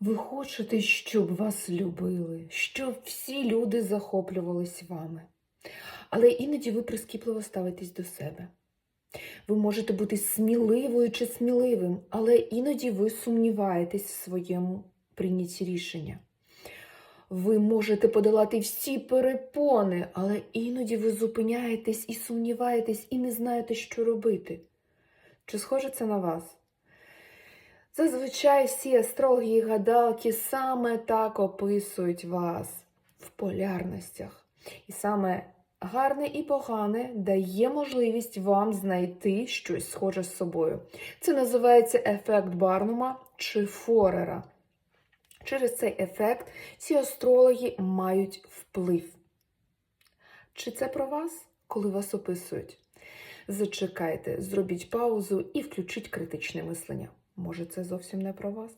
Ви хочете, щоб вас любили, щоб всі люди захоплювались вами. Але іноді ви прискіпливо ставитесь до себе. Ви можете бути сміливою чи сміливим, але іноді ви сумніваєтесь в своєму прийнятті рішення. Ви можете подолати всі перепони, але іноді ви зупиняєтесь і сумніваєтесь, і не знаєте, що робити. Чи схоже це на вас? Зазвичай всі астрологи і гадалки саме так описують вас в полярностях. І саме гарне і погане дає можливість вам знайти щось схоже з собою. Це називається ефект Барнума чи Форера. Через цей ефект ці астрологи мають вплив. Чи це про вас, коли вас описують? Зачекайте, зробіть паузу і включіть критичне мислення. Може, це зовсім не про вас?